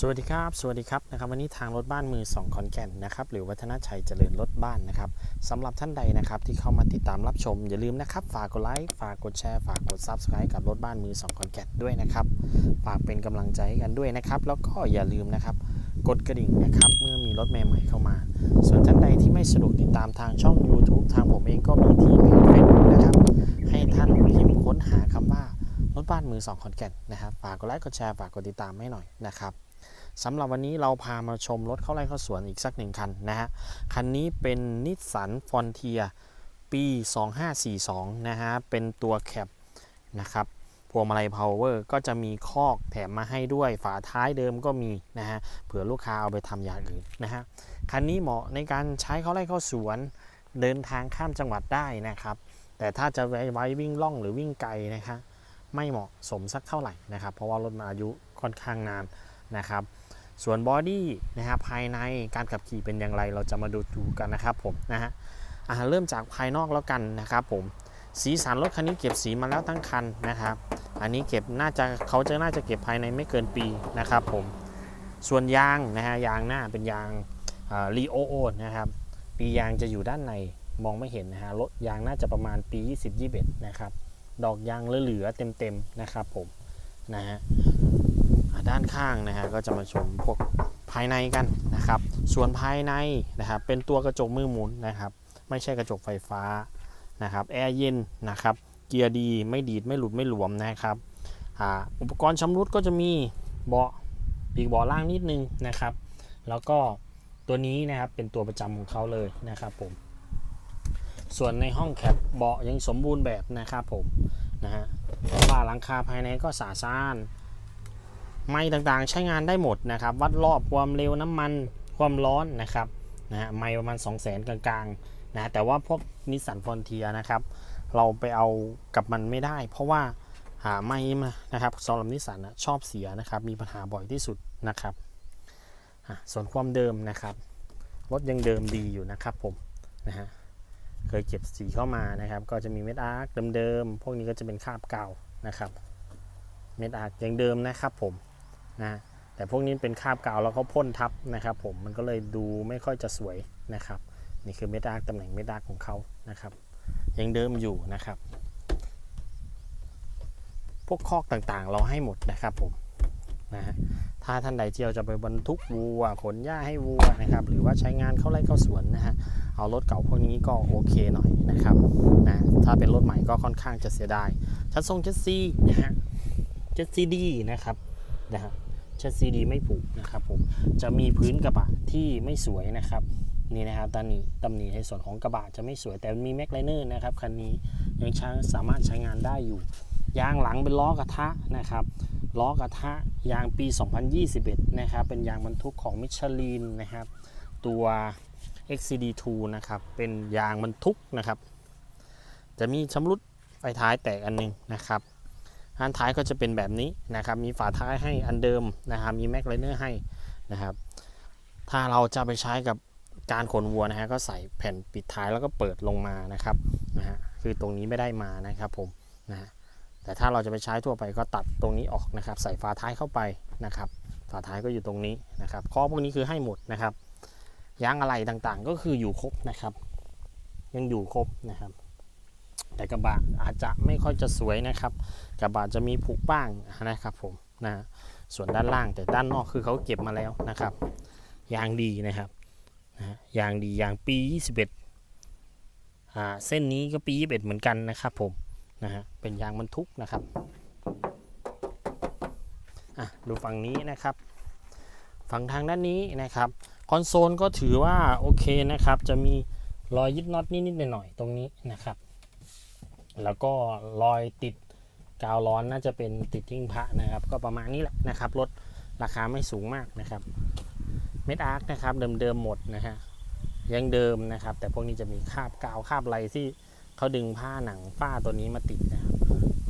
สวัสดีครับ สวัสดีครับนะครับวันนี้ทางรถบ้านมือ 2 ขอนแก่นนะครับหรือวัฒนชัยเจริญรถบ้านนะครับสำหรับท่านใดนะครับที่เข้ามาติดตามรับชม อย่าลืมนะครับฝากกดไลค์ฝากกดแชร์ฝากกด Subscribe กับรถบ้านมือ 2 ขอนแก่นด้วยนะครับฝากเป็นกำลังใจให้กันด้วยนะครับ แล้วก็อย่าลืมนะครับกดกระดิ่งนะครับเมื่อมีรถใหม่ๆเข้ามา ส่วนท่านใดที่ไม่สะดวกติดตามทางช่อง YouTube ทางผมเองก็มีที่เพจเฟซบุ๊กนะครับให้ท่านพิมพ์ค้นหาคำว่ารถบ้านมือ 2 ขอนแก่นนะครับฝากกดไลค์กดแชร์ฝากกดติดตามให้หน่อยนะครับ สำหรับวันนี้เราพามาชมรถเข้าไร่เข้าสวนอีกสักหนึ่งคันนะฮะ คันนี้เป็นนิสสันฟอนเทียปี 2542 นะฮะ เป็นตัวแคปนะครับพวงมาลัยพาวเวอร์ก็จะมีคอกแถมมาให้ด้วยฝาท้ายเดิมก็มีนะฮะ เผื่อลูกค้าเอาไปทำอย่างอื่นนะฮะ คันนี้เหมาะในการใช้เข้าไร่เข้าสวนเดินทางข้ามจังหวัดได้นะครับ แต่ถ้าจะไว้ไว้วิ่งล่องหรือวิ่งไกลนะคะไม่เหมาะสมสักเท่าไหร่นะครับ เพราะว่ารถมันอายุค่อนข้างนานนะครับ ส่วนบอดี้นะครับภายในการขับขี่เป็นอย่างไร เราจะมาดูดูกันนะครับผมนะฮะเริ่มจากภายนอกแล้วกันนะครับผมสีสันรถคันนี้เก็บสีมาแล้วทั้งคันนะครับ อันนี้เก็บน่าจะเขาจะน่าจะเก็บภายในไม่เกินปีนะครับผมส่วนยางนะฮะยางหน้าเป็นยางรีโอโอนะครับปียางจะอยู่ด้านในมองไม่เห็นนะฮะรถยางน่าจะประมาณปี 20-21 นะครับ ดอกยางเหลือๆเต็มๆนะครับผมนะฮะ ด้านข้างนะฮะก็จะมาชมพวกภายในกันนะครับ ส่วนภายในนะครับเป็นตัวกระจกมือหมุนนะครับ ไม่ใช่กระจกไฟฟ้านะครับแอร์เย็นนะครับ เกียร์ดีไม่ดีดไม่หลุดไม่หลวมนะครับอ,อุปกรณ์ชำรุดก็จะมีเบาะปีกเบาะล่างนิดนึงนะครับ แล้วก็ตัวนี้นะครับเป็นตัวประจำของเขาเลยนะครับผมส่วนในห้องแคปเบาะยังสมบูรณ์แบบนะครับผมนะฮะฝ้าหลังคาภายในก็สะซ่าน ไม้ต่างๆใช้งานได้หมดนะครับ วัดรอบความเร็วน้ำมันความร้อนนะครับนะฮะไม้ประมาณ 2 0 0 0 0 0กลางๆนะแต่ว่าพวกนิสสันฟอนเทียนะครับ เราไปเอากับมันไม่ได้ เพราะว่าหาไม่มานะครับสำหรับนิสสันนะชอบเสียนะครับ มีปัญหาบ่อยที่สุดนะครับอะส่วนความเดิมนะครับรถยังเดิมดีอยู่นะครับผมนะฮะเคยเก็บสีเข้ามานะครับ ก็จะมีเม็ดอาร์คเดิมๆพวกนี้ก็จะเป็นคราบเก่านะครับ เม็ดอาร์คยังเดิมนะครับผม นะแต่พวกนี้เป็นคาบกาวแล้วเขาพ่นทับนะครับผมมันก็เลยดูไม่ค่อยจะสวยนะครับ นี่คือเม็ดอาร์ตำแหน่งเม็ดอาร์ของเขานะครับ ยังเดิมอยู่นะครับ พวกคอกต่างๆ เราให้หมดนะครับผมนะฮะถ้าท่านใดที่เราจะไปบรรทุกวัวขนหญ้าให้วัวนะครับ หรือว่าใช้งานเข้าไร่เข้าสวนนะฮะเอารถเก่าพวกนี้ก็โอเคหน่อยนะครับนะถ้าเป็นรถใหม่ก็ค่อนข้างจะเสียดายชัดทรงชัดซีนะฮะชัดซีดีนะครับนะฮะ ชัดซีดีไม่ผูกนะครับผมจะมีพื้นกระบะที่ไม่สวยนะครับนี่นะครับตอนนี้ตำหนิในส่วนของกระบะจะไม่สวยแต่มีแม็กไลเนอร์นะครับคันนี้ยังใช้สามารถใช้งานได้อยู่ ยางหลังเป็นล้อกระทะนะครับล้อกระทะยางปี 2021 นะครับเป็นยางบรรทุกของมิชลินนะครับตัว XCD2 นะครับเป็นยางบรรทุกนะครับจะมีชำรุดไฟท้ายแตกอันหนึงนะครับ อันท้ายก็จะเป็นแบบนี้นะครับมีฝาท้ายให้อันเดิมนะครับมีแม็กไลเนอร์ให้นะครับ ถ้าเราจะไปใช้กับการขนวัวนะฮะก็ใส่แผ่นปิดท้ายแล้วก็เปิดลงมานะครับนะฮะคือตรงนี้ไม่ได้มานะครับผมนะฮะแต่ถ้าเราจะไปใช้ทั่วไปก็ตัดตรงนี้ออกนะครับ ใส่ฝาท้ายเข้าไปนะครับฝาท้ายก็อยู่ตรงนี้นะครับข้อพวกนี้คือให้หมดนะครับยางอะไรต่างๆ ก็คืออยู่ครบนะครับ ยังอยู่ครบนะครับ แต่กระบะอาจจะไม่ค่อยจะสวยนะครับ กระบะจะมีผุบ้างนะครับผมนะส่วนด้านล่างแต่ด้านนอกคือเขาเก็บมาแล้วนะครับยางดีนะครับนะยางดียางปี 21อ่าเส้นนี้ก็ปี 21 เหมือนกันนะครับผมนะฮะเป็นยางบรรทุกนะครับอะดูฝั่งนี้นะครับ ฝั่งทางด้านนี้นะครับคอนโซลก็ถือว่าโอเคนะครับ จะมีรอยยึดน็อตนิดๆหน่อยๆตรงนี้นะครับ แล้วก็รอยติดกาวร้อนน่าจะเป็นติดทิ้งพระนะครับ ก็ประมาณนี้แหละนะครับรถราคาไม่สูงมากนะครับเม็ดอาร์คนะครับเดิมๆหมดนะฮะยังเดิมนะครับ แต่พวกนี้จะมีคาบกาวคาบอะไรที่เขาดึงผ้าหนังฝ้าตัวนี้มาติดนะครับ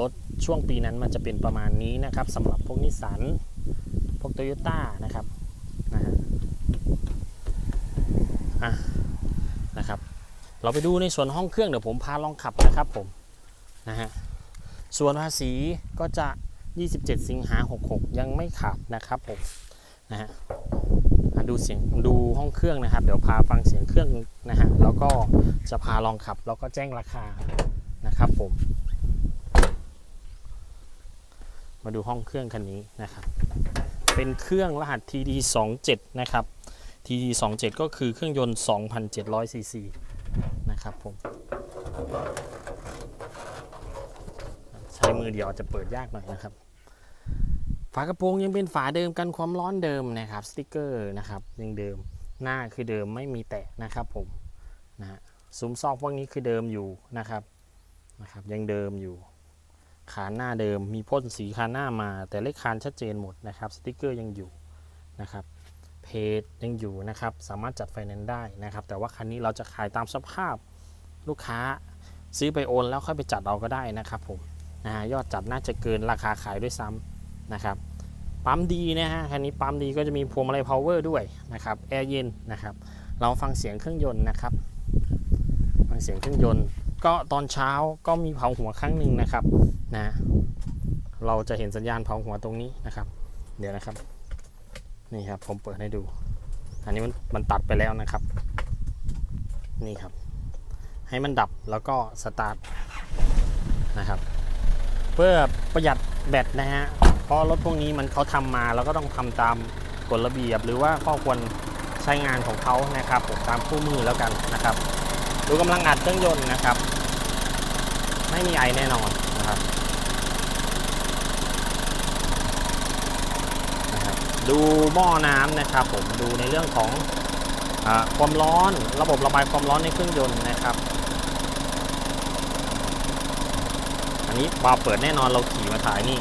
รถช่วงปีนั้นมันจะเป็นประมาณนี้นะครับสำหรับพวกนิสสันพวกโตโยต้านะครับนะฮะนะครับ เราไปดูในส่วนห้องเครื่องเดี๋ยวผมพาลองขับนะครับผม นะฮะส่วนภาษีก็จะ 27 สิงหา 66 ยังไม่ขาดนะครับผมนะฮะดูเสียงดูห้องเครื่องนะครับ เดี๋ยวพาฟังเสียงเครื่องนะฮะแล้วก็จะพาลองขับ แล้วก็แจ้งราคานะครับผม มาดูห้องเครื่องคันนี้นะครับ เป็นเครื่องรหัส TD 27 นะครับ TD 27 ก็คือเครื่องยนต์ 2,700ซีซีนะครับผม ช้มือเดียวจะเปิดยากหน่อยนะครับ ฝากระโปรงยังเป็นฝาเดิมกันความร้อนเดิมนะครับสติกเกอร์นะครับยังเดิมหน้าคือเดิมไม่มีแตะนะครับผมนะฮะซุ้มซอกพวกนี้คือเดิมอยู่นะครับนะครับยังเดิมอยู่คานหน้าเดิมมีพ่นสีคานหน้ามา แต่เลขคานชัดเจนหมดนะครับสติกเกอร์ยังอยู่นะครับเพจยังอยู่นะครับสามารถจัดไฟแนนซ์ได้นะครับ แต่ว่าคันนี้เราจะขายตามสภาพลูกค้าซื้อไปโอนแล้วค่อยไปจัดเอาก็ได้นะครับผม นะฮะยอดจัดน่าจะเกินราคาขายด้วยซ้ำนะครับปั๊มดีนะฮะคันนี้ปั๊มดีก็จะมีพวงมาลัยพาวเวอร์ด้วยนะครับแอร์เย็นนะครับเราฟังเสียงเครื่องยนต์นะครับฟังเสียงเครื่องยนต์ ก็ตอนเช้าก็มีเผาหัวครั้งหนึ่งนะครับนะเราจะเห็นสัญญาณเผาหัวตรงนี้นะครับ เดี๋ยวนะครับนี่ครับผมเปิดให้ดู อันนี้มันมันตัดไปแล้วนะครับ นี่ครับ ให้มันดับแล้วก็สตาร์ทนะครับ เพื่อประหยัดแบตนะฮะ เพราะรถพวกนี้มันเขาทำมาแล้วก็ต้องทำตามกฎระเบียบ หรือว่าข้อควรใช้งานของเขานะครับผมตามคู่มือแล้วกันนะครับ ดูกำลังอัดเครื่องยนต์นะครับ ไม่มีไอแน่นอนนะครับดูหม้อน้ำนะครับผมดูในเรื่องของอความร้อนระบบระบายความร้อนในเครื่องยนต์นะครับ อันนี้บาเปิดแน่นอนเราขี่มาถ่ายนี่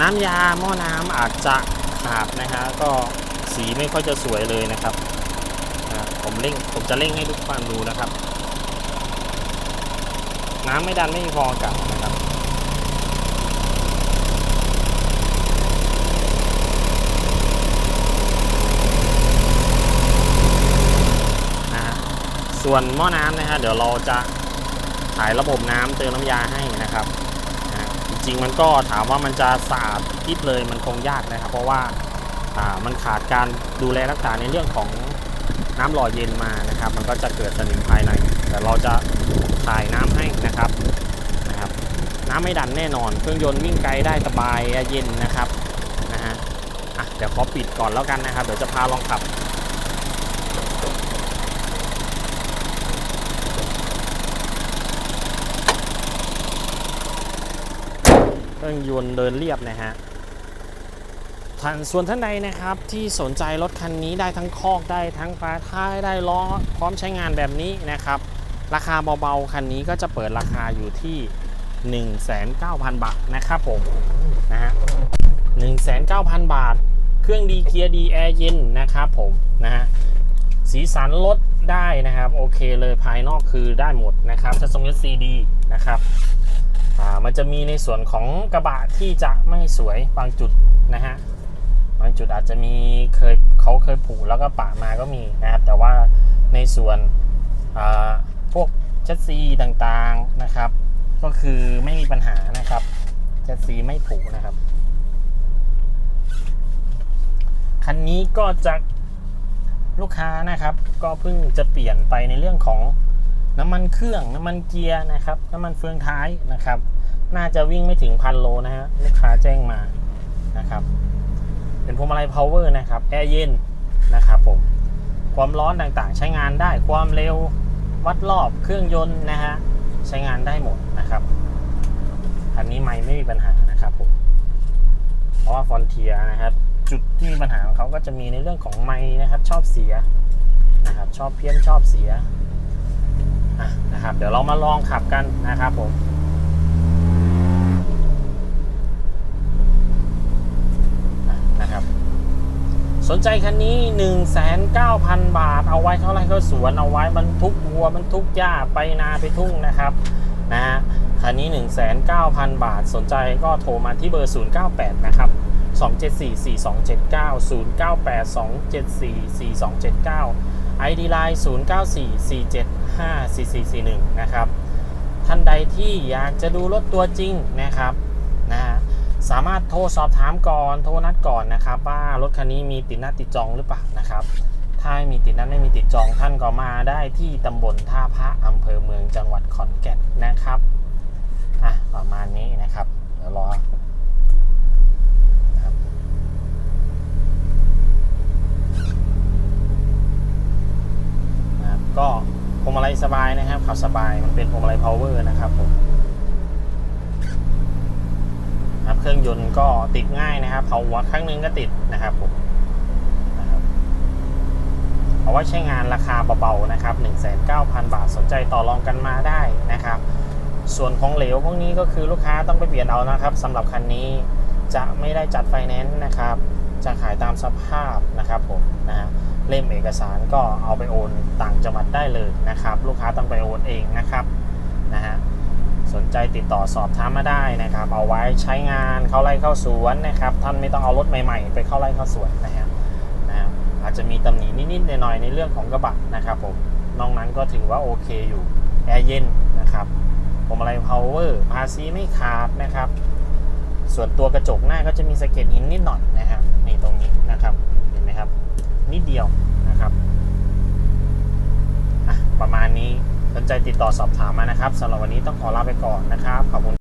น้ำยาหม้อน้ำอาจจะขาดนะฮะก็สีไม่ค่อยจะสวยเลยนะครับผมเร่งผมจะเร่งให้ทุกท่านดูนะครับ น้ำไม่ดันไม่มีฟองอากาศนะครับนะฮะส่วนหม้อน้ำนะฮะเดี๋ยวเราจะ ถ่ายระบบน้ำเติมน้ำยาให้นะครับจริงๆมันก็ถามว่ามันจะสะอาดทิพเลยมันคงยากนะครับ เพราะว่ามันขาดการดูแลรักษาในเรื่องของน้ำหล่อเย็นมานะครับ มันก็จะเกิดสนิมภายใน แต่เราจะถ่ายน้ำให้นะครับนะครับ น้ำไม่ดันแน่นอน เครื่องยนต์วิ่งไกลได้สบายเย็นนะครับนะฮะอะเดี๋ยวขอปิดก่อนแล้วกันนะครับ เดี๋ยวจะพาลองขับ รื่องยนต์เดินเรียบนะฮะท่านส่วนท่านใดนะครับที่สนใจรถคันนี้ได้ทั้งคอกได้ทั้งฝาท้ายได้ล้อพร้อมใช้งานแบบนี้นะครับ ราคาเบาๆคันนี้ก็จะเปิดราคาอยู่ที่ 1,900บาทนะครับผมนะฮะ1,900 บาท เครื่องดีเกียร์ดีแอร์เย็นนะครับผมนะฮะสีสันรถได้นะครับ โอเคเลยภายนอกคือได้หมดนะครับจะทรงยศซีดีนะครับ อ่ามันจะมีในส่วนของกระบะที่จะไม่สวยบางจุดนะฮะบางจุดอาจจะมีเคยเขาเคยผูแล้วก็ปะมาก็มีนะครับ แต่ว่าในส่วนพวกเชัดซีต่างๆนะครับ ก็คือไม่มีปัญหานะครับเชัดซีไม่ผูนะครับ คันนี้ก็จะลูกค้านะครับ ก็เพิ่งจะเปลี่ยนไปในเรื่องของน้ำมันเครื่องน้ำมันเกียร์นะครับ น้ำมันเฟืองท้ายนะครับ น่าจะวิ่งไม่ถึงพันโลนะฮะลูกค้าแจ้งมานะครับ เป็นพวงมาลัย power นะครับแอร์เย็นนะครับผมความร้อนต่างๆ ใช้งานได้ความเร็ววัดรอบเครื่องยนต์นะฮะใช้งานได้หมดนะครับ อันนี้ไม่ไม่มีปัญหานะครับผมเพราะว่าฟอนเทียนะครับ จุดที่มีปัญหาของเขาก็จะมีในเรื่องของไม้นะครับ ชอบเสียนะครับ ชอบเพี้ยนชอบเสียะนะครับ เดี๋ยวเรามาลองขับกันนะครับผมอะนะครับ สนใจคันนี้ 1 9 0 0 0 บาท เอาไว้เท่าไรก็สวนเอาไว้บรรทุกวัวบรรทุกหญ้าไปนาไปทุ่งนะครับนะฮะคันนี้ 1 9 0 0 0 บาท สนใจก็โทรมาที่เบอร์ 098 นะครับ 274 4279 098 274 4279 ID Line 0944754441 นะครับ ท่านใดที่อยากจะดูรถตัวจริงนะครับ สามารถโทรสอบถามก่อนโทรนัดก่อนนะครับ ว่ารถคันนี้มีติดนัดติดจองหรือเปล่านะครับ ถ้าไม่มีติดนัดไม่มีติดจองท่านก็มาได้ที่ตำบลท่าพระอำเภอเมืองจังหวัดขอนแก่นนะครับอะประมาณนี้นะครับเดี๋ยวรอครับก็พวงมาลัยสบายนะครับขับสบายมันเป็นพวงมาลัย power นะครับผม นะครับ เครื่องยนต์ก็ติดง่ายนะครับเผาหัวครั้งหนึงก็ติดนะครับผมบเอาไว้ใช้งานราคาเบาๆนะครับ19,000 บาทสนใจต่อรองกันมาได้นะครับ ส่วนของเหลวพวกนี้ก็คือลูกค้าต้องไปเปลี่ยนเอานะครับสำหรับคันนี้จะไม่ได้จัดไฟแนนซ์นะครับ จะขายตามสภาพนะครับผมนะเล่มเอกสารก็เอาไปโอนต่างจังหวัดได้เลยนะครับ ลูกค้าต้องไปโอนเองนะครับนะฮะ สนใจติดต่อสอบถามมาได้นะครับ เอาไว้ใช้งานเข้าไร่เข้าสวนนะครับ ท่านไม่ต้องเอารถใหม่ๆ ไปเข้าไร่เข้าสวนนะครับนะอาจจะมีตำหนินิดๆหน่อยๆในเรื่องของกระบะนะครับผมนอกนั้นก็ถือว่าโอเคอยู่แอร์เย็นนะครับผมอะไรพาวเวอร์ภาษีไม่ขาดนะครับ ส่วนตัวกระจกหน้าก็จะมีสะเก็ดหินนิดหน่อยนะครับนี่ตรงนี้นะครับเห็นไหมครับ นิดเดียวนะครับประมาณนี้ สนใจติดต่อสอบถามมานะครับสำหรับวันนี้ต้องขอลาไปก่อนนะครับขอบคุณ